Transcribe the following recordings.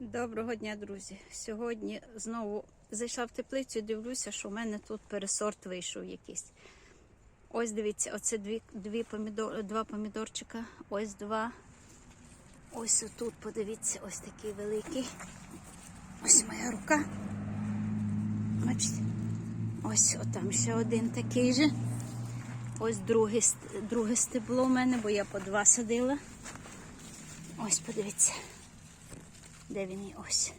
Доброго дня, друзі. Сьогодні знову зайшла в теплицю і дивлюся, що в мене тут пересорт вийшов якийсь. Ось дивіться, оце дві, дві помідор, два помідорчика, ось два. Ось отут, подивіться, ось такий великий. Ось моя рука. Бачите? Ось отам ще один такий же. Ось друге, друге стебло в мене, бо я по два садила. Ось подивіться. Де він є? Ось.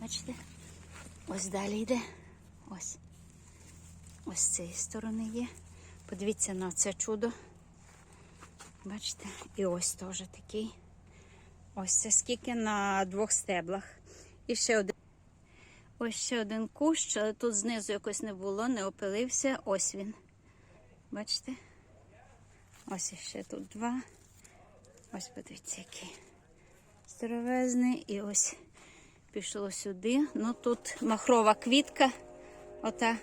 Бачите? Ось далі йде. Ось. Ось з цієї сторони є. Подивіться на це чудо. Бачите? І ось теж такий. Ось це скільки на двох стеблах. І ще один. Ось ще один кущ, але тут знизу якось не було, не опилився. Ось він. Бачите? Ось іще тут два. Ось подивіться, який здоровезний. І ось пішло сюди. Ну тут махрова квітка. Ота.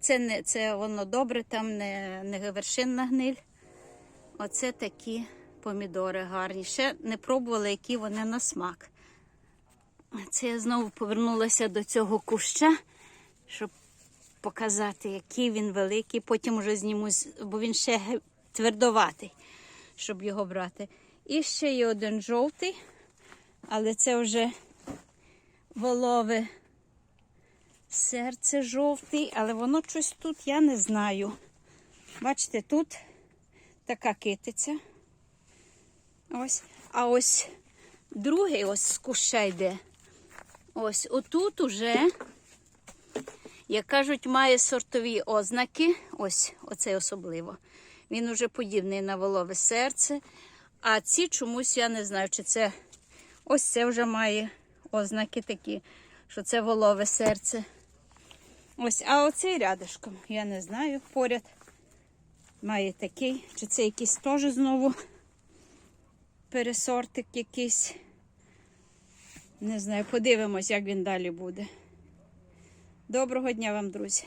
Це не це воно добре, там не, не вершинна гниль. Оце такі помідори гарні. Ще не пробували, які вони на смак. Це я знову повернулася до цього куща, щоб показати, який він великий. Потім вже зніму, бо він ще твердоватий, щоб його брати. І ще є один жовтий, але це вже волове серце жовтий, але воно щось тут, я не знаю. Бачите, тут така китиця. Ось. А ось другий ось з куща йде. Ось отут уже, як кажуть, має сортові ознаки. Ось оцей особливо. Він уже подібний на волове серце. А ці чомусь я не знаю, чи це ось це вже має ознаки такі, що це волове серце. Ось, а оцей рядышком, я не знаю, поряд має такий, чи це якийсь теж знову пересортик якийсь. Не знаю, подивимось, як він далі буде. Доброго дня вам, друзі!